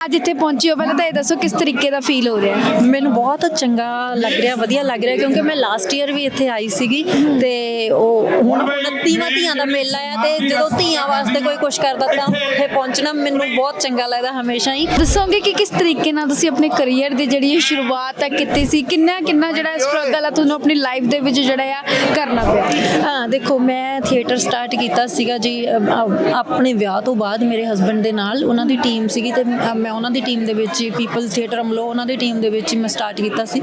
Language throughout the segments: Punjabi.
ਅੱਜ ਇੱਥੇ ਪਹੁੰਚੀ ਹੋ ਪਹਿਲਾਂ ਤਾਂ ਇਹ ਦੱਸੋ ਕਿਸ ਤਰੀਕੇ ਦਾ ਫੀਲ ਹੋ ਰਿਹਾ? ਹੈ ਮੈਨੂੰ ਬਹੁਤ ਚੰਗਾ ਲੱਗ ਰਿਹਾ ਵਧੀਆ ਲੱਗ ਰਿਹਾ ਕਿਉਂਕਿ ਮੈਂ ਲਾਸਟ ਈਅਰ ਵੀ ਇੱਥੇ ਆਈ ਸੀਗੀ ਤੇ ਉਹ ਹੁਣ 29ਵਾਂ ਧੀਆਂ ਦਾ ਮੇਲਾ ਆ ਤੇ ਜਦੋਂ ਧੀਆਂ ਵਾਸਤੇ ਕੋਈ ਕੁਝ ਕਰਦਾ ਤਾਂ ਉੱਥੇ ਪਹੁੰਚਣਾ ਮੈਨੂੰ ਬਹੁਤ ਚੰਗਾ ਲੱਗਦਾ ਹਮੇਸ਼ਾ ਹੀ। ਦੱਸੋਗੇ ਕਿ ਕਿਸ ਤਰੀਕੇ ਨਾਲ ਤੁਸੀਂ ਆਪਣੇ ਕੈਰੀਅਰ ਦੀ ਜਿਹੜੀ ਇਹ ਸ਼ੁਰੂਆਤ ਹੈ ਕੀਤੀ ਸੀ ਕਿੰਨਾ ਕਿੰਨਾ ਜਿਹੜਾ ਸਟਰਗਲ ਹੈ ਤੁਹਾਨੂੰ ਆਪਣੀ ਲਾਈਫ ਦੇ ਵਿੱਚ ਜਿਹੜਾ ਆ ਕਰਨਾ ਪਿਆ? ਹਾਂ ਦੇਖੋ ਮੈਂ ਥੀਏਟਰ ਸਟਾਰਟ ਕੀਤਾ ਸੀਗਾ ਜੀ ਆਪਣੇ ਵਿਆਹ ਤੋਂ ਬਾਅਦ ਮੇਰੇ ਹਸਬੰਡ ਦੇ ਨਾਲ ਉਹਨਾਂ ਦੀ ਟੀਮ ਸੀਗੀ ਤੇ ਮ- ਮੈਂ ਉਹਨਾਂ ਦੀ ਟੀਮ ਦੇ ਵਿੱਚ ਪੀਪਲ ਥੀਏਟਰ ਅਮਲੋ ਉਹਨਾਂ ਦੀ ਟੀਮ ਦੇ ਵਿੱਚ ਮੈਂ ਸਟਾਰਟ ਕੀਤਾ ਸੀ।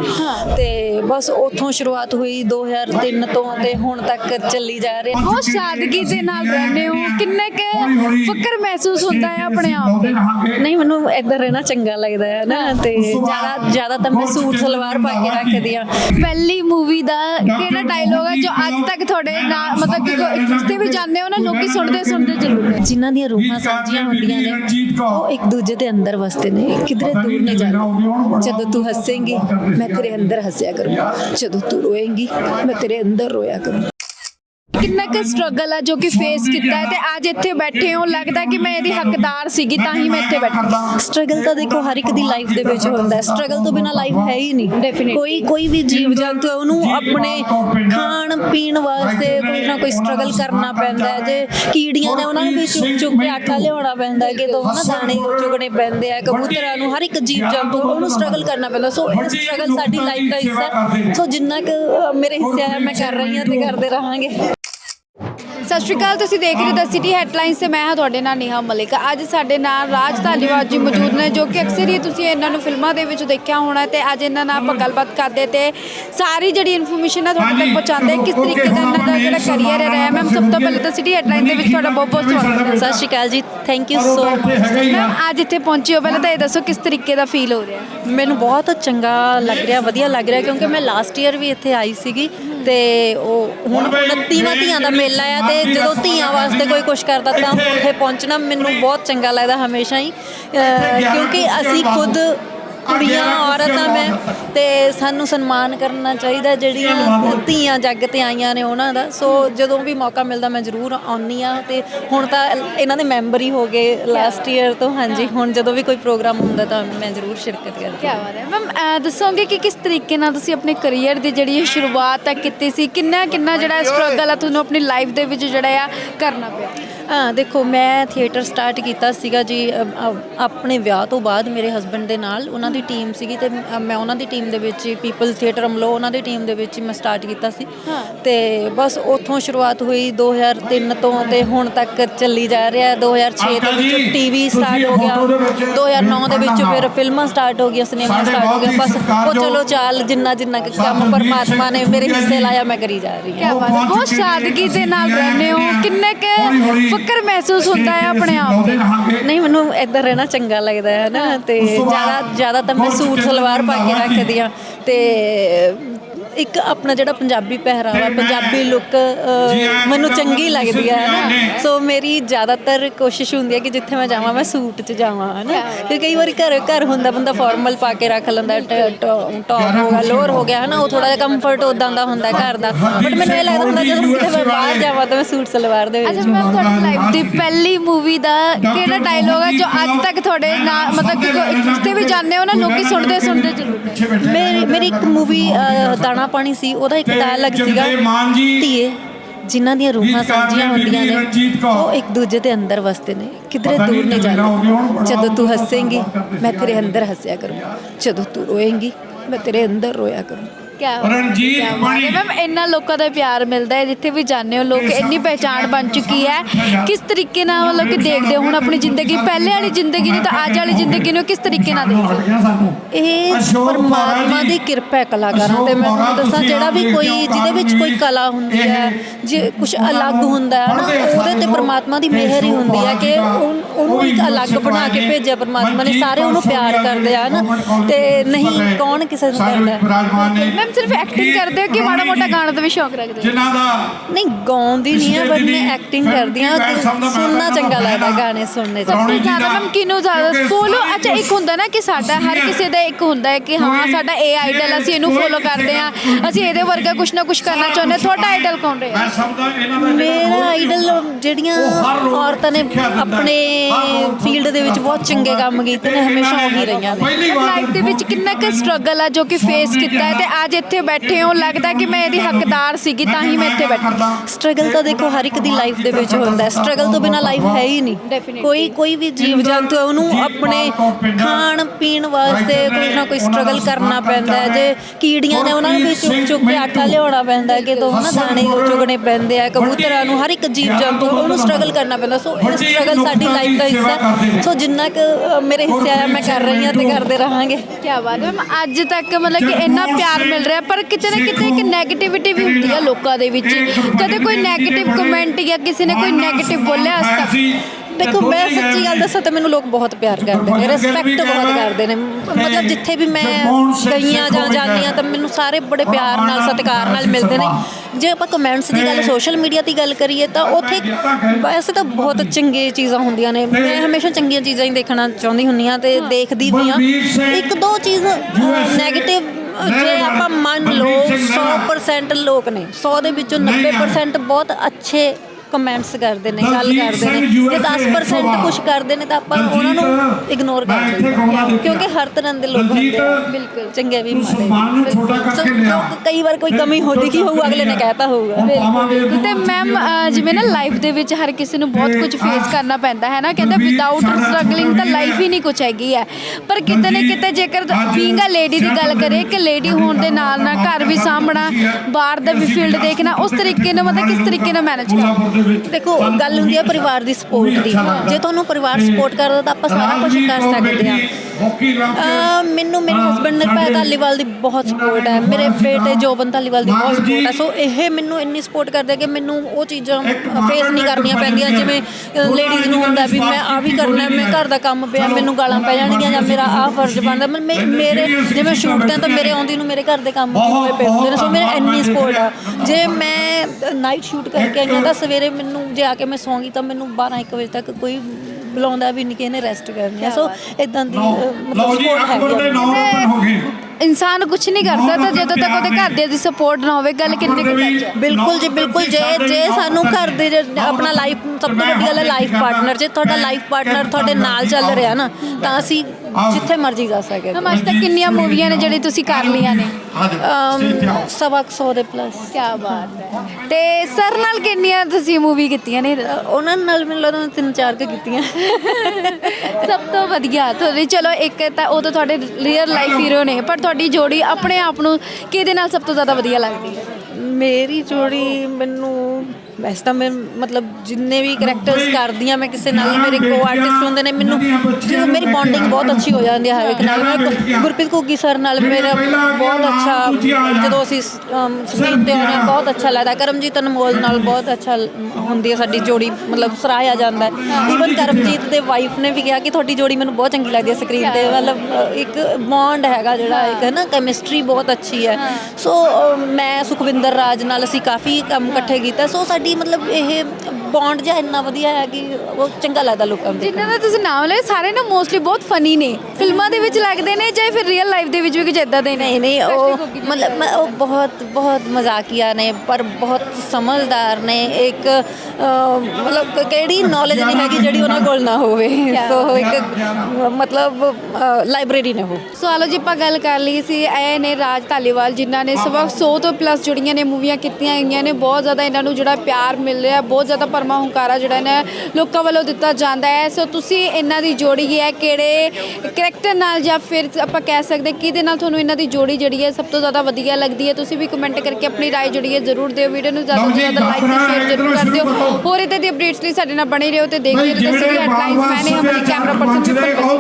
ਤੇ ਬਸ ਉੱਥੋਂ ਸ਼ੁਰੂਆਤ ਹੋਈ 2003 ਤੋਂ ਤੇ ਹੁਣ ਤੱਕ ਚੱਲੀ ਜਾ ਰਹੀ ਹੈ। ਬਹੁਤ ਸਾਦਗੀ ਦੇ ਨਾਲ ਰਹਿੰਦੇ ਹੋ ਕਿੰਨੇ ਕੁ ਫਕਰ ਮਹਿਸੂਸ ਹੁੰਦਾ ਹੈ ਆਪਣੇ ਆਪ ਤੇ? ਨਹੀਂ ਮੈਨੂੰ ਇੱਧਰ ਰਹਿਣਾ ਚੰਗਾ ਲੱਗਦਾ ਹੈ ਨਾ ਤੇ ਜ਼ਿਆਦਾ ਜ਼ਿਆਦਾ ਤਾਂ ਮੈਂ ਸੂਟ ਸਲਵਾਰ ਪਾ ਕੇ ਰੱਖਦੀ ਆ ਪਹਿਲੀ ਮੂਵੀ ਦਾ ਕਿਹੜਾ ਡਾਇਲੋਗ ਹੈ ਜੋ ਅੱਜ ਤੱਕ ਤੁਹਾਡੇ ਨਾਲ ਮਤਲਬ ਕਿ ਕੋਈ- ਜਿੱਥੇ ਵੀ ਜਾਂਦੇ ਹੋ ਨਾ ਲੋਕੀ ਸੁਣਦੇ ਸੁਣਦੇ ਜ਼ਰੂਰ ਜਿਨ੍ਹਾਂ ਦੀਆਂ ਰੂਹਾਂ ਸਾਂਝੀਆਂ ਹੁੰਦੀਆਂ ਨੇ ਉਹ ਇੱਕ ਦੂਜੇ ਦੇ ਅੰਦਰ ਵਸਦੇ ਨੇ ਕਿਧਰੇ ਦੂਰ ਨਹੀਂ ਜਾਂਦੇ ਜਦੋਂ ਤੂੰ ਹੱਸੇਂਗੀ ਮੈਂ ਤੇਰੇ ਅੰਦਰ ਹੱਸਿਆ ਕਰੂੰਗਾ। ਜਦੋਂ ਤੂੰ ਰੋਏਂਗੀ ਮੈਂ ਤੇਰੇ ਅੰਦਰ ਰੋਇਆ ਕਰੂੰਗਾ। ਕਿੰਨਾ ਕੁ ਸਟਰਗਲ ਆ ਜੋ ਕਿ ਫੇਸ ਕੀਤਾ ਹੈ ਤੇ ਅੱਜ ਇੱਥੇ ਬੈਠੇ ਹੋ ਲੱਗਦਾ ਕਿ ਮੈਂ ਇਹਦੀ ਹੱਕਦਾਰ ਸੀਗੀ ਤਾਂ ਹੀ ਮੈਂ ਇੱਥੇ ਬੈਠੀ ਸਟਰਗਲ ਤਾਂ ਦੇਖੋ ਹਰ ਇੱਕ ਦੀ ਲਾਈਫ ਦੇ ਵਿੱਚ ਹੁੰਦਾ ਹੈ। ਸਟਰਗਲ ਤੋਂ ਬਿਨਾ ਲਾਈਫ ਹੈ ਹੀ ਨਹੀਂ। Definitely. ਕੋਈ ਕੋਈ ਵੀ ਜੀਵ ਜੰਤੂ ਹੈ ਉਹਨੂੰ ਆਪਣੇ ਖਾਣ ਪੀਣ ਵਾਸਤੇ ਕੋਈ ਨਾ ਕੋਈ ਸਟਰਗਲ ਕਰਨਾ ਪੈਂਦਾ ਹੈ। ਜੇ ਕੀੜੀਆਂ ਨੇ ਉਹਨਾਂ ਨੂੰ ਵੀ ਚੁੱਕ ਚੁੱਕ ਕੇ ਆਟਾ ਲਿਆਉਣਾ ਪੈਂਦਾ ਹੈ ਕਿ ਤੋਂ ਨਾ ਦਾਣੇ ਚੁਗਣੇ ਪੈਂਦੇ ਆ ਕਬੂਤਰਾਂ ਨੂੰ ਹਰ ਇੱਕ ਜੀਵ ਜੰਤੂ ਨੂੰ ਉਹਨੂੰ ਸਟਰਗਲ ਕਰਨਾ ਪੈਂਦਾ। ਸੋ ਇਹ ਸਟਰਗਲ ਸਾਡੀ ਲਾਈਫ ਦਾ ਹਿੱਸਾ ਹੈ। ਸੋ ਜਿੰਨਾ ਕਿ ਮੇਰੇ ਹਿੱਸੇ ਆ ਮੈਂ ਕਰ ਰਹੀ ਹਾਂ ਤੇ ਕਰਦੇ ਰਹਾਂਗੇ। ਸਤਿ ਸ਼੍ਰੀ ਅਕਾਲ ਤੁਸੀਂ ਦੇਖ ਰਹੇ ਹੋ ਦ ਸਿਟੀ ਹੈਡਲਾਈਨਸ ਤੇ ਮੈਂ ਹਾਂ ਤੁਹਾਡੇ ਨਾਲ ਨੇਹਾ ਮਲਿਕ। ਅੱਜ ਸਾਡੇ ਨਾਲ ਰਾਜ ਧਾਲੀਵਾਲ ਜੀ ਮੌਜੂਦ ਨੇ ਜੋ ਕਿ ਅਕਸਰ ਹੀ ਤੁਸੀਂ ਇਹਨਾਂ ਨੂੰ ਫਿਲਮਾਂ ਦੇ ਵਿੱਚ ਦੇਖਿਆ ਹੋਣਾ ਤੇ ਅੱਜ ਇਹਨਾਂ ਨਾਲ ਆਪਾਂ ਗੱਲਬਾਤ ਕਰਦੇ ਤੇ ਸਾਰੀ ਜਿਹੜੀ ਇਨਫੋਰਮੇਸ਼ਨ ਹੈ ਤੁਹਾਡੇ ਤੱਕ ਪਹੁੰਚਾਉਂਦੇ ਕਿਸ ਤਰੀਕੇ ਦਾ ਇਹਨਾਂ ਦਾ ਜਿਹੜਾ ਕੈਰੀਅਰ ਹੈ ਰਿਹਾ ਮੈਮ ਸਭ ਤੋਂ ਪਹਿਲੇ ਤਾਂ ਸਿਟੀ ਹੈਡਲਾਈਨ ਦੇ ਵਿੱਚ ਤੁਹਾਡਾ ਬਹੁਤ ਬਹੁਤ ਸਵਾਗਤ ਹੈ। ਸਤਿ ਸ਼੍ਰੀ ਅਕਾਲ ਜੀ। ਥੈਂਕ ਯੂ ਸੋ ਮੈਮ ਅੱਜ ਇੱਥੇ ਪਹੁੰਚੀ ਹੋ। ਪਹਿਲਾਂ ਤਾਂ ਇਹ ਦੱਸੋ ਕਿਸ ਤਰੀਕੇ ਦਾ ਫੀਲ ਹੋ ਰਿਹਾ ਮੈਨੂੰ ਬਹੁਤ ਚੰਗਾ ਲੱਗ ਰਿਹਾ ਵਧੀਆ ਲੱਗ ਰਿਹਾ ਕਿਉਂਕਿ ਮੈਂ ਲਾਸਟ ਈਅਰ ਵੀ ਇੱਥੇ ਆਈ ਸੀਗੀ। ਤੇ ਉਹ ਹੁਣ 29ਵਾਂ ਧੀਆਂ ਦਾ ਮੇਲਾ ਆ ਤੇ ਜਦੋਂ ਧੀਆਂ ਵਾਸਤੇ ਕੋਈ ਕੁਝ ਕਰਦਾ ਤਾਂ ਉੱਥੇ ਪਹੁੰਚਣਾ ਮੈਨੂੰ ਬਹੁਤ ਚੰਗਾ ਲੱਗਦਾ ਹਮੇਸ਼ਾ ਹੀ। ਕਿਉਂਕਿ ਅਸੀਂ ਖੁਦ ਕੁੜੀਆਂ ਔਰਤਾਂ ਮੈਂ ਤੇ ਸਾਨੂੰ ਸਨਮਾਨ ਕਰਨਾ ਚਾਹੀਦਾ ਜਿਹੜੀਆਂ ਧੀਆਂ ਜੱਗ ਤੇ ਆਈਆਂ ਨੇ ਉਹਨਾਂ ਦਾ। ਸੋ ਜਦੋਂ ਵੀ ਮੌਕਾ ਮਿਲਦਾ ਮੈਂ ਜ਼ਰੂਰ ਆਉਣੀ ਆ ਤੇ ਹੁਣ ਤਾਂ ਇਹਨਾਂ ਦੇ ਮੈਂਬਰ ਹੀ ਹੋ ਗਏ ਲਾਸਟ ਈਅਰ ਤੋਂ। ਹਾਂਜੀ ਹੁਣ ਜਦੋਂ ਵੀ ਕੋਈ ਪ੍ਰੋਗਰਾਮ ਹੁੰਦਾ ਤਾਂ ਮੈਂ ਜ਼ਰੂਰ ਸ਼ਿਰਕਤ ਕਰਦੀ ਕੀ ਬਾਤ ਹੈ। ਮੈਮ ਦੱਸੋਗੇ ਕਿ ਕਿਸ ਤਰੀਕੇ ਨਾਲ ਤੁਸੀਂ ਆਪਣੇ ਕੈਰੀਅਰ ਦੀ ਜਿਹੜੀ ਸ਼ੁਰੂਆਤ ਹੈ ਕੀਤੀ ਸੀ? ਕਿੰਨਾ ਕਿੰਨਾ ਜਿਹੜਾ ਸਟਰਗਲ ਹੈ ਤੁਹਾਨੂੰ ਆਪਣੀ ਲਾਈਫ ਦੇ ਵਿੱਚ ਜਿਹੜਾ ਆ ਕਰਨਾ ਪਿਆ? ਹਾਂ ਦੇਖੋ ਮੈਂ ਥੀਏਟਰ ਸਟਾਰਟ ਕੀਤਾ ਸੀਗਾ ਜੀ ਆਪਣੇ ਵਿਆਹ ਤੋਂ ਬਾਅਦ ਮੇਰੇ ਹਸਬੰਡ ਦੇ ਨਾਲ ਉਹਨਾਂ ਦੀ ਟੀਮ ਸੀਗੀ ਤੇ ਮ- ਉਹਨਾਂ ਦੀ ਟੀਮ ਦੇ ਵਿੱਚ ਪੀਪਲ ਥੀਏਟਰ ਅਮਲੋ ਉਹਨਾਂ ਦੀ ਟੀਮ ਦੇ ਵਿੱਚ ਹੀ ਮੈਂ ਸਟਾਰਟ ਕੀਤਾ ਸੀ। ਤੇ ਬਸ ਉੱਥੋਂ ਸ਼ੁਰੂਆਤ ਹੋਈ 2003 ਤੋਂ ਤੇ ਹੁਣ ਤੱਕ ਚੱਲੀ ਜਾ ਰਿਹਾ 2006 ਦੇ ਵਿੱਚ ਟੀਵੀ ਸਟਾਰਟ ਹੋ ਗਿਆ 2009 ਦੇ ਵਿੱਚ ਫਿਰ ਫਿਲਮਾਂ ਸਟਾਰਟ ਹੋ ਗਈਆਂ ਸਿਨੇਮਾ ਸਟਾਰਟ ਹੋ ਗਿਆ ਬਸ ਉਹ ਚਲੋ ਚਾਲ ਜਿੰਨਾ ਜਿੰਨਾ ਕੁ ਕੰਮ ਪਰਮਾਤਮਾ ਨੇ ਮੇਰੇ ਹਿੱਸੇ ਲਾਇਆ ਮੈਂ ਕਰੀ ਜਾ ਰਹੀ ਹੈ। ਬਹੁਤ ਸਾਦਗੀ ਦੇ ਨਾਲ ਰਹਿੰਦੇ ਹੋ ਕਿੰਨੇ ਕੁ ਫਕਰ ਮਹਿਸੂਸ ਹੁੰਦਾ ਹੈ ਆਪਣੇ ਆਪ ਤੇ ਨਹੀਂ ਮੈਨੂੰ ਇੱਧਰ ਰਹਿਣਾ ਚੰਗਾ ਲੱਗਦਾ ਹੈ ਨਾ ਤੇ ਜ਼ਿਆਦਾ ਜ਼ਿਆਦਾ ਤਾਂ ਮੈਂ ਸੂਟ ਸਲਵਾਰ ਪਾ ਕੇ ਰੱਖਦੀ ਆ ਤੇ ਇੱਕ ਆਪਣਾ ਜਿਹੜਾ ਪੰਜਾਬੀ ਪਹਿਰਾਵਾ ਪੰਜਾਬੀ ਲੁੱਕ ਮੈਨੂੰ ਚੰਗੀ ਲੱਗਦੀ ਹੈ ਨਾ ਸੋ ਮੇਰੀ ਜ਼ਿਆਦਾਤਰ ਕੋਸ਼ਿਸ਼ ਹੁੰਦੀ ਹੈ ਕਿ ਜਿੱਥੇ ਮੈਂ ਜਾਵਾਂ ਮੈਂ ਸੂਟ 'ਚ ਜਾਵਾਂ ਹੈ। ਨਾ ਕਿ ਕਈ ਵਾਰੀ ਘਰ ਘਰ ਹੁੰਦਾ ਬੰਦਾ ਫਾਰਮਲ ਪਾ ਕੇ ਰੱਖ ਲੈਂਦਾ ਟੌਪ ਹੋ ਗਿਆ ਲੋਅਰ ਹੋ ਗਿਆ ਹੈ ਨਾ ਉਹ ਥੋੜਾ ਜਿਹਾ ਕੰਫਰਟ ਉਦਾਂ ਦਾ ਹੁੰਦਾ ਘਰ ਦਾ। ਬਟ ਮੈਨੂੰ ਇਹ ਲੱਗਦਾ ਹੁੰਦਾ ਜਦੋਂ ਕਿਤੇ ਮੈਂ ਬਾਹਰ ਜਾਵਾਂ ਤਾਂ ਮੈਂ ਸੂਟ ਸਲਵਾਰ ਦੇ ਵਿੱਚ। ਅੱਛਾ ਮੈਮ ਤੁਹਾਡੀ ਲਾਈਫ ਦੀ ਪਹਿਲੀ ਮੂਵੀ ਦਾ ਕਿਹੜਾ ਡਾਇਲੋਗ ਹੈ ਜੋ ਅੱਜ ਤੱਕ ਤੁਹਾਡੇ ਨਾਲ ਮਤਲਬ ਕਿ ਜਿੱਥੇ ਵੀ ਜਾਂਦੇ ਹੋ ਨਾ ਲੋਕੀ ਸੁਣਦੇ ਸੁਣਦੇ ਜ਼ਰੂਰ। ਮੇਰੀ ਮੇਰੀ ਇੱਕ ਮੂਵੀ ਦਾਣਾ ਪਾਣੀ ਸੀ ਉਹਦਾ ਇੱਕ ਡਾਇਲੌਗ ਸੀਗਾ ਧੀਏ ਜਿਨ੍ਹਾਂ ਦੀਆਂ ਰੂਹਾਂ ਸਾਂਝੀਆਂ ਹੁੰਦੀਆਂ ਨੇ ਉਹ ਇੱਕ ਦੂਜੇ ਦੇ ਅੰਦਰ ਵਸਦੇ ਨੇ ਕਿਧਰੇ ਦੂਰ ਨਹੀਂ ਜਾਂਦੇ ਜਦੋਂ ਤੂੰ ਹੱਸੇਂਗੀ ਮੈਂ ਤੇਰੇ ਅੰਦਰ ਹੱਸਿਆ ਕਰੂੰਗਾ ਜਦੋਂ ਤੂੰ ਰੋਏਂਗੀ ਮੈਂ ਤੇਰੇ ਅੰਦਰ ਰੋਇਆ ਕਰੂੰ। ਕਿਆ ਰਣਜੀਤ ਮਣੀ। ਮੈਮ ਇੰਨਾ ਲੋਕਾਂ ਦਾ ਪਿਆਰ ਮਿਲਦਾ ਹੈ ਜਿੱਥੇ ਵੀ ਜਾਂਦੇ ਹੋ ਲੋਕ ਇੰਨੀ ਪਹਿਚਾਣ ਬਣ ਚੁੱਕੀ ਹੈ। ਕਿਸ ਤਰੀਕੇ ਨਾਲ ਮਤਲਬ ਕਿ ਦੇਖਦੇ ਹੋ ਹੁਣ ਆਪਣੀ ਜ਼ਿੰਦਗੀ? ਪਹਿਲੇ ਵਾਲੀ ਜ਼ਿੰਦਗੀ ਨੂੰ ਤਾਂ ਅੱਜ ਵਾਲੀ ਜ਼ਿੰਦਗੀ ਨੂੰ ਕਿਸ ਤਰੀਕੇ ਨਾਲ ਦੇਖਦੇ ਹੋ? ਇਹ ਪਰਮਾਤਮਾ ਦੀ ਕਿਰਪਾ ਹੈ ਕਲਾਕਾਰਾਂ ਤੇ। ਮੈਂ ਤੁਹਾਨੂੰ ਦੱਸਾਂ ਜਿਹੜਾ ਵੀ ਕੋਈ ਜਿਹਦੇ ਵਿੱਚ ਕੋਈ ਕਲਾ ਹੁੰਦੀ ਹੈ ਜੇ ਕੁਝ ਅਲੱਗ ਹੁੰਦਾ ਹੈ ਨਾ ਉਹਦੇ ਤੇ ਪਰਮਾਤਮਾ ਦੀ ਮਿਹਰ ਹੀ ਹੁੰਦੀ ਹੈ ਕਿ ਉਹ- ਉਹਨੂੰ ਇੱਕ ਅਲੱਗ ਬਣਾ ਕੇ ਭੇਜਿਆ ਪਰਮਾਤਮਾ ਨੇ। ਸਾਰੇ ਉਹਨੂੰ ਪਿਆਰ ਕਰਦੇ ਆ ਨਾ ਤੇ ਨਹੀਂ ਕੌਣ ਕਿਸੇ ਨੂੰ ਕਰਦਾ ਹੈ? ਮੈਮ ਸਿਰਫ ਐਕਟਿੰਗ ਕਰਦੇ ਹੋ ਕਿ ਮਾੜਾ ਮੋਟਾ ਗਾਣਾ ਦਾ ਵੀ ਸ਼ੌਕ ਰੱਖਦੇ ਹੋ? ਜਿਨ੍ਹਾਂ ਦਾ ਨਹੀਂ ਗਾਉਂਦੀ ਨਹੀਂ ਆ ਬਟ ਮੈਂ ਐਕਟਿੰਗ ਕਰਦੀ ਆ ਸੁਣਨਾ ਚੰਗਾ ਲੱਗਦਾ ਗਾਣੇ ਸੁਣਨੇ ਚ। ਜ਼ਿਆਦਾ ਮੈਮ ਕਿਹਨੂੰ ਜ਼ਿਆਦਾ ਫੋਲੋ ਅੱਛਾ ਇੱਕ ਹੁੰਦਾ ਨਾ ਕਿ ਸਾਡਾ ਹਰ ਕਿਸੇ ਦਾ ਇੱਕ ਹੁੰਦਾ ਹੈ ਕਿ ਹਾਂ ਸਾਡਾ ਇਹ ਆਈਡਲ ਅਸੀਂ ਇਹਨੂੰ ਫੋਲੋ ਕਰਦੇ ਆ ਅਸੀਂ ਇਹਦੇ ਵਰਗਾ ਕੁਝ ਨਾ ਕੁਝ ਕਰਨਾ ਚਾਹੁੰਦੇ। ਤੁਹਾਡਾ ਆਈਡਲ ਕੌਣ ਰਿਹਾ? ਮੈਂ ਸਭ ਦਾ ਇਹਨਾਂ ਦਾ ਮੇਰਾ ਆਈਡਲ ਜਿਹੜੀਆਂ ਔਰਤਾਂ ਨੇ ਆਪਣੇ ਫੀਲਡ ਦੇ ਵਿੱਚ ਬਹੁਤ ਚੰਗੇ ਕੰਮ ਕੀਤੇ ਨੇ ਹਮੇਸ਼ਾ ਉਹੀ ਰਹੀਆਂ ਨੇ। ਲਾਈਫ ਦੇ ਵਿੱਚ ਕਿੰਨਾ ਕੁ ਸਟਰਗਲ ਆ ਜੋ ਕਿ ਫੇਸ ਕੀਤਾ ਹੈ ਤੇ ਅੱਜ ਇੱਥੇ ਬੈਠੇ ਹੋ ਲੱਗਦਾ ਕਿ ਮੈਂ ਇਹਦੀ ਹੱਕਦਾਰ ਸੀਗੀ ਤਾਂ ਹੀ ਮੈਂ ਇੱਥੇ ਬੈਠੀ। ਸਟਰਗਲ ਤਾਂ ਦੇਖੋ ਹਰ ਇੱਕ ਦੀ ਲਾਈਫ ਦੇ ਵਿੱਚ ਹੁੰਦਾ ਹੈ। ਸਟਰਗਲ ਤੋਂ ਬਿਨਾ ਲਾਈਫ ਹੈ ਹੀ ਨਹੀਂ. ਕੋਈ ਕੋਈ ਵੀ ਜੀਵ ਜੰਤੂ ਹੈ ਉਹਨੂੰ ਆਪਣੇ ਖਾਣ ਪੀਣ ਵਾਸਤੇ ਕੋਈ ਨਾ ਕੋਈ ਸਟਰਗਲ ਕਰਨਾ ਪੈਂਦਾ ਹੈ। ਜੇ ਕੀੜੀਆਂ ਨੇ ਉਹਨਾਂ ਨੂੰ ਵੀ ਚੁੱਕ ਚੁੱਕ ਕੇ ਆਟਾ ਲਿਆਉਣਾ ਪੈਂਦਾ ਹੈ ਕਿਤੋਂ ਹਨਾ ਦਾਣੇ ਚੁਗਣੇ ਪੈਂਦੇ ਆ ਕਬੂਤਰਾਂ ਨੂੰ ਹਰ ਇੱਕ ਜੀਵ ਲੈਣ ਤੋਂ ਉਹਨੂੰ ਸਟਰਗਲ ਕਰਨਾ ਪੈਂਦਾ। ਸੋ ਇਹ ਸਟਰਗਲ ਸਾਡੀ ਲਾਈਫ ਦਾ ਹਿੱਸਾ ਸੋ ਜਿੰਨਾ ਕੁ ਮੇਰੇ ਹਿੱਸੇ ਆ ਮੈਂ ਕਰ ਰਹੀ ਹਾਂ ਤੇ ਕਰਦੇ ਰਹਾਂਗੇ। ਕੀ ਬਾਤ ਹੈ। ਅੱਜ ਤੱਕ ਮਤਲਬ ਕਿ ਇੰਨਾ ਪਿਆਰ ਮਿਲ ਰਿਹਾ ਪਰ ਕਿਤੇ ਨਾ ਕਿਤੇ ਇੱਕ 네ਗੇਟਿਵਿਟੀ ਵੀ ਹੁੰਦੀ ਆ ਲੋਕਾਂ ਦੇ ਵਿੱਚ। ਕਦੇ ਕੋਈ 네ਗੇਟਿਵ ਕਮੈਂਟ ਜਾਂ ਕਿਸੇ ਨੇ ਕੋਈ 네ਗੇਟਿਵ ਬੋਲਿਆ ਅਸ ਦੇਖੋ ਮੈਂ ਸੱਚੀ ਗੱਲ ਦੱਸਾਂ ਤਾਂ ਮੈਨੂੰ ਲੋਕ ਬਹੁਤ ਪਿਆਰ ਕਰਦੇ ਨੇ ਰਿਸਪੈਕਟ ਬਹੁਤ ਕਰਦੇ ਨੇ। ਮਤਲਬ ਜਿੱਥੇ ਵੀ ਮੈਂ ਗਈਆਂ ਜਾਂ ਜਾਂਦੀ ਹਾਂ ਤਾਂ ਮੈਨੂੰ ਸਾਰੇ ਬੜੇ ਪਿਆਰ ਨਾਲ ਸਤਿਕਾਰ ਨਾਲ ਮਿਲਦੇ ਨੇ। ਜੇ ਆਪਾਂ ਕਮੈਂਟਸ ਦੀ ਗੱਲ ਸੋਸ਼ਲ ਮੀਡੀਆ ਦੀ ਗੱਲ ਕਰੀਏ ਤਾਂ ਉੱਥੇ ਵੈਸੇ ਤਾਂ ਬਹੁਤ ਚੰਗੀਆਂ ਚੀਜ਼ਾਂ ਹੁੰਦੀਆਂ ਨੇ। ਮੈਂ ਹਮੇਸ਼ਾ ਚੰਗੀਆਂ ਚੀਜ਼ਾਂ ਹੀ ਦੇਖਣਾ ਚਾਹੁੰਦੀ ਹੁੰਨੀ ਆ ਤੇ ਦੇਖਦੀ ਵੀ ਆ ਇੱਕ ਦੋ ਚੀਜ਼ ਨੈਗੇਟਿਵ ਜੇ ਆਪਾਂ ਮੰਨ ਲਓ 100% ਲੋਕ ਨੇ 100 ਦੇ ਵਿੱਚੋਂ 90% ਬਹੁਤ ਅੱਛੇ ਕਮੈਂਟਸ ਕਰਦੇ ਨੇ ਗੱਲ ਕਰਦੇ ਨੇ। ਜੇ 10% ਕੁਝ ਕਰਦੇ ਨੇ ਤਾਂ ਆਪਾਂ ਉਹਨਾਂ ਨੂੰ ਇਗਨੋਰ ਕਰ ਦਿੰਦੇ ਹਾਂ। ਕਿਉਂਕਿ ਹਰ ਤਰ੍ਹਾਂ ਦੇ ਲੋਕ ਹੁੰਦੇ ਬਿਲਕੁਲ। ਚੰਗੇ ਵੀ ਸਨਮਾਨ ਨੂੰ ਛੋਟਾ ਮਾੜੇ ਲਿਆ। ਕਈ ਵਾਰ ਕੋਈ ਕਮੀ ਹੋ ਦਿਖੀ ਹੋਊ ਅਗਲੇ ਨੇ ਕਹਿਤਾ ਹੋਊਗਾ। ਤੇ ਮੈਮ ਜਿਵੇਂ ਨਾ ਲਾਈਫ ਦੇ ਵਿੱਚ ਹਰ ਕਿਸੇ ਨੂੰ ਬਹੁਤ ਕੁਝ ਫੇਸ ਕਰਨਾ ਪੈਂਦਾ ਹੈ ਨਾ ਕਹਿੰਦਾ ਵਿਦਆਊਟ ਸਟਰਗਲਿੰਗ ਤਾਂ ਲਾਈਫ ਹੀ ਨਹੀਂ ਕੁਝ ਹੈਗੀ ਹੈ। ਪਰ ਕਿਤੇ ਨਾ ਕਿਤੇ ਜੇਕਰ ਬੀਇੰਗ ਅ ਲੇਡੀ ਦੀ ਗੱਲ ਕਰੇ ਕਿ ਲੇਡੀ ਹੋਣ ਦੇ ਨਾਲ ਨਾਲ ਘਰ ਵੀ ਸਾਂਭਣਾ ਬਾਹਰ ਦਾ ਵੀ ਫੀਲਡ ਦੇਖਣਾ ਉਸ ਤਰੀਕੇ ਨਾਲ ਮਤਲਬ ਕਿਸ ਤਰੀਕੇ ਨਾਲ ਮੈਨੇਜ ਕਰਨਾ? ਦੇਖੋ ਗੱਲ ਹੁੰਦੀ ਹੈ ਪਰਿਵਾਰ ਦੀ ਸਪੋਰਟ ਦੀ। ਜੇ ਤੁਹਾਨੂੰ ਪਰਿਵਾਰ ਸਪੋਰਟ ਕਰਦਾ ਤਾਂ ਆਪਾਂ ਸਾਰਾ ਕੁਝ ਕਰ ਸਕਦੇ ਹਾਂ। ਮੈਨੂੰ ਮੇਰੇ ਹਸਬੰਡ ਨਿਰਭੈ ਧਾਲੀਵਾਲ ਦੀ ਬਹੁਤ ਸਪੋਰਟ ਹੈ। ਮੇਰੇ ਬੇਟੇ ਜੋਬਨ ਧਾਲੀਵਾਲ ਦੀ ਬਹੁਤ ਸਪੋਰਟ ਹੈ। ਸੋ ਇਹ ਮੈਨੂੰ ਇੰਨੀ ਸਪੋਰਟ ਕਰਦੇ ਕਿ ਮੈਨੂੰ ਉਹ ਚੀਜ਼ਾਂ ਫੇਸ ਨਹੀਂ ਕਰਨੀਆਂ ਪੈਂਦੀਆਂ। ਜਿਵੇਂ ਲੇਡੀਜ਼ ਨੂੰ ਹੁੰਦਾ ਵੀ ਮੈਂ ਆ ਵੀ ਕਰਨਾ ਮੈਂ ਘਰ ਦਾ ਕੰਮ ਪਿਆ ਮੈਨੂੰ ਗਾਲਾਂ ਪੈ ਜਾਣਗੀਆਂ ਜਾਂ ਮੇਰਾ ਆ ਫਰਜ਼ ਬਣਦਾ। ਮੇਰੇ ਜਿਵੇਂ ਸ਼ੂਟ ਤੇ ਤਾਂ ਮੇਰੇ ਆਉਂਦੀ ਨੂੰ ਮੇਰੇ ਘਰ ਦੇ ਕੰਮ ਹੋਏ ਪਏ ਹੁੰਦੇ ਨੇ। ਸੋ ਮੇਰੇ ਇੰਨੀ ਸਪੋਰਟ ਆ। ਜੇ ਮੈਂ ਨਾਈਟ ਸ਼ੂਟ ਕਰਕੇ ਆਈ ਹਾਂ ਤਾਂ ਸਵੇਰੇ ਮੈਨੂੰ ਜੇ ਆ ਕੇ ਮੈਂ ਸੌਂਗੀ ਤਾਂ ਮੈਨੂੰ 12 1 ਵਜੇ ਤੱਕ ਕੋਈ ਬੁਲਾਉਂਦਾ ਵੀ ਨਹੀਂ ਕਿ ਇਹਨੇ ਰੈਸਟ ਕਰਨੀ ਆ ਸੋ ਇਦਾਂ ਦੀ ਲਓ ਜੀ ਸਪੋਰਟ ਅਕਬਰ ਦੇ ਹੈ ਨੌ ਓਪਨ ਹੋ ਗਏ। ਇਨਸਾਨ ਕੁਝ ਨਹੀਂ ਕਰ ਸਕਦਾ ਜਦੋਂ ਤੱਕ ਉਹਦੇ ਘਰਦਿਆਂ ਦੀ ਸਪੋਰਟ ਨਾ ਹੋਵੇ ਗੱਲ ਕਿੰਨੀ ਕੁ ਸੱਚ ਹੈ। ਬਿਲਕੁਲ ਜੀ ਬਿਲਕੁਲ ਜੇ ਜੇ ਸਾਨੂੰ ਘਰ ਦੇ ਜੇ ਆਪਣਾ ਲਾਈਫ ਸਭ ਤੋਂ ਵੱਡੀ ਗੱਲ ਹੈ ਲਾਈਫ ਪਾਰਟਨਰ ਜੇ ਤੁਹਾਡਾ ਲਾਈਫ ਪਾਰਟਨਰ ਤੁਹਾਡੇ ਨਾਲ ਚੱਲ ਰਿਹਾ ਨਾ ਤਾਂ ਅਸੀਂ ਜਿੱਥੇ ਮਰਜ਼ੀ ਜਾ ਸਕਦੇ ਮੈਮ ਅੱਜ ਤੱਕ ਕਿੰਨੀਆਂ ਮੂਵੀਆਂ ਨੇ ਜਿਹੜੀ ਤੁਸੀਂ ਕਰ ਲਈਆਂ ਨੇ? ਅਮ ਸਵਾ ਕੁ ਸੌ ਦੇ ਪਲੱਸ ਕੀ ਬਾਤ ਹੈ। ਤੇ ਸਰ ਨਾਲ ਕਿੰਨੀਆਂ ਤੁਸੀਂ ਮੂਵੀ ਕੀਤੀਆਂ ਨੇ? ਉਹਨਾਂ ਨਾਲ ਮੈਨੂੰ ਲੱਗਦਾ ਮੈਂ ਤਿੰਨ ਚਾਰ ਕੁ ਕੀਤੀਆਂ। ਸਭ ਤੋਂ ਵਧੀਆ। ਤੁਹਾਡੀ ਚਲੋ ਇੱਕ ਤਾਂ ਉਹ ਤਾਂ ਤੁਹਾਡੇ ਰੀਅਲ ਲਾਈਫ ਹੀਰੋ ਨੇ ਪਰ ਤੁਹਾਡੀ ਜੋੜੀ ਆਪਣੇ ਆਪ ਨੂੰ ਕਿਹਦੇ ਨਾਲ ਸਭ ਤੋਂ ਜ਼ਿਆਦਾ ਵਧੀਆ ਲੱਗਦੀ ਹੈ? ਮੇਰੀ ਜੋੜੀ ਮੈਨੂੰ ਵੈਸੇ ਤਾਂ ਮੈਂ ਮਤਲਬ ਜਿੰਨੇ ਵੀ ਕਰੈਕਟਰਸ ਕਰਦੀ ਆ ਮੈਂ ਕਿਸੇ ਨਾਲ ਮੇਰੇ ਕੋ ਆਰਟਿਸਟ ਹੁੰਦੇ ਨੇ ਮੈਨੂੰ ਜਦੋਂ ਮੇਰੀ ਬੌਂਡਿੰਗ ਬਹੁਤ ਅੱਛੀ ਹੋ ਜਾਂਦੀ ਹੈ ਹਰ ਇੱਕ ਨਾਲ। ਮੈਂ ਗੁਰਪ੍ਰੀਤ ਘੁੱਗੀ ਸਰ ਨਾਲ ਮੇਰਾ ਬਹੁਤ ਅੱਛਾ ਜਦੋਂ ਅਸੀਂ ਸਕਰੀਨ ਤੇ ਆਉਂਦੇ ਬਹੁਤ ਅੱਛਾ ਲੱਗਦਾ। ਕਰਮਜੀਤ ਅਨਮੋਲ ਨਾਲ ਬਹੁਤ ਅੱਛਾ ਹੁੰਦੀ ਹੈ ਸਾਡੀ ਜੋੜੀ ਮਤਲਬ ਸਰਾਹਿਆ ਜਾਂਦਾ ਈਵਨ ਕਰਮਜੀਤ ਦੇ ਵਾਈਫ ਨੇ ਵੀ ਕਿਹਾ ਕਿ ਤੁਹਾਡੀ ਜੋੜੀ ਮੈਨੂੰ ਬਹੁਤ ਚੰਗੀ ਲੱਗਦੀ ਹੈ ਸਕਰੀਨ ਤੇ। ਮਤਲਬ ਇੱਕ ਬੌਂਡ ਹੈਗਾ ਜਿਹੜਾ ਇੱਕ ਹੈ ਨਾ ਕੈਮਿਸਟਰੀ ਬਹੁਤ ਅੱਛੀ ਹੈ। ਸੋ ਮੈਂ ਸੁਖਵਿੰਦਰ ਰਾਜ ਨਾਲ ਅਸੀਂ ਕਾਫੀ ਕੰਮ ਇਕੱਠੇ ਕੀਤਾ। ਸੋ ਸਾਡੀ ਮਤਲਬ ਇਹ ਬੌਂਡ ਜਿਹਾ ਇੰਨਾ ਵਧੀਆ ਹੈ ਕਿ ਉਹ ਚੰਗਾ ਲੱਗਦਾ ਲੋਕਾਂ ਨੂੰ ਜਿਨ੍ਹਾਂ ਦਾ ਤੁਸੀਂ ਨਾਮ ਲਿਆ ਸਾਰੇ ਨਾ ਮੋਸਟਲੀ ਬਹੁਤ ਫਨੀ ਨੇ। ਫਿਲਮਾਂ ਦੇ ਵਿੱਚ ਲੱਗਦੇ ਨੇ ਜਾਂ ਫਿਰ ਰੀਅਲ ਲਾਈਫ ਦੇ ਵਿੱਚ ਵੀ ਕੁਝ ਇਦਾਂ ਦੇ ਨੇ? ਨਹੀਂ ਨਹੀਂ ਉਹ ਮਤਲਬ ਮੈਂ- ਉਹ ਬਹੁਤ ਬਹੁਤ ਮਜ਼ਾਕੀਆ ਨੇ ਪਰ ਬਹੁਤ ਸਮਝਦਾਰ ਨੇ ਇੱਕ ਮਤਲਬ ਕ- ਕਿਹੜੀ ਨੌਲੇਜ ਨਹੀਂ ਹੈਗੀ ਜਿਹੜੀ ਉਹਨਾਂ ਕੋਲ ਨਾ ਹੋਵੇ। ਸੋ ਇੱਕ ਮਤਲਬ ਲਾਇਬ੍ਰੇਰੀ ਨੇ ਉਹ। ਸੋ ਆਲੋ ਜੀ ਆਪਾਂ ਗੱਲ ਕਰ ਲਈ ਸੀ ਇਹ ਨੇ ਰਾਜ ਧਾਲੀਵਾਲ ਜਿਨ੍ਹਾਂ ਨੇ ਸਵਾ 100 ਤੋਂ ਪਲੱਸ ਜੁੜੀਆਂ ਨੇ ਮੂਵੀਆਂ ਕੀਤੀਆਂ ਗਈਆਂ ਨੇ ਬਹੁਤ ਜ਼ਿਆਦਾ ਇਹਨਾਂ ਨੂੰ ਜਿਹੜਾ ਪਿਆਰ ਮਿਲ ਰਿਹਾ ਬਹੁਤ ਜ਼ਿਆਦਾ ਪਰਮਾ ਹੁੰਕਾਰਾ ਜਿਹੜਾ ਨੇ ਲੋਕਾਂ ਵੱਲੋਂ ਦਿੱਤਾ ਜਾਂਦਾ ਹੈ ਸੋ ਤੁਸੀਂ ਇਹਨਾਂ ਦੀ ਜੋੜੀ ਹੈ ਕਿਹੜੇ ਕਰੈਕਟਰ ਨਾਲ ਜਾਂ ਫਿਰ ਆਪਾਂ ਕਹਿ ਸਕਦੇ ਕਿਹਦੇ ਨਾਲ ਤੁਹਾਨੂੰ ਇਹਨਾਂ ਦੀ ਜੋੜੀ ਜਿਹੜੀ ਹੈ ਸਭ ਤੋਂ ਜ਼ਿਆਦਾ ਵਧੀਆ ਲੱਗਦੀ ਹੈ ਤੁਸੀਂ ਵੀ ਕਮੈਂਟ ਕਰਕੇ ਆਪਣੀ رائے ਜਿਹੜੀ ਹੈ ਜ਼ਰੂਰ ਦਿਓ ਵੀਡੀਓ ਨੂੰ ਜ਼ਿਆਦਾ ਤੋਂ ਜ਼ਿਆਦਾ ਲਾਈਕ ਤੇ ਸ਼ੇਅਰ ਜ਼ਰੂਰ ਕਰ ਦਿਓ ਹੋਰ ਇਦਾਂ ਦੀ ਅਪਡੇਟਸ ਲਈ ਸਾਡੇ ਨਾਲ ਬਣੇ ਰਹੋ ਤੇ ਦੇਖਦੇ ਰਹੋ ਤੇ ਸਿਟੀ ਹੈਡਲਾਈਨਸ ਮੈਂ ਨੇ ਹਮਾਰੀ ਕੈਮਰਾ ਪਰਸਨ ਵਿਪਨ ਬਸੂ।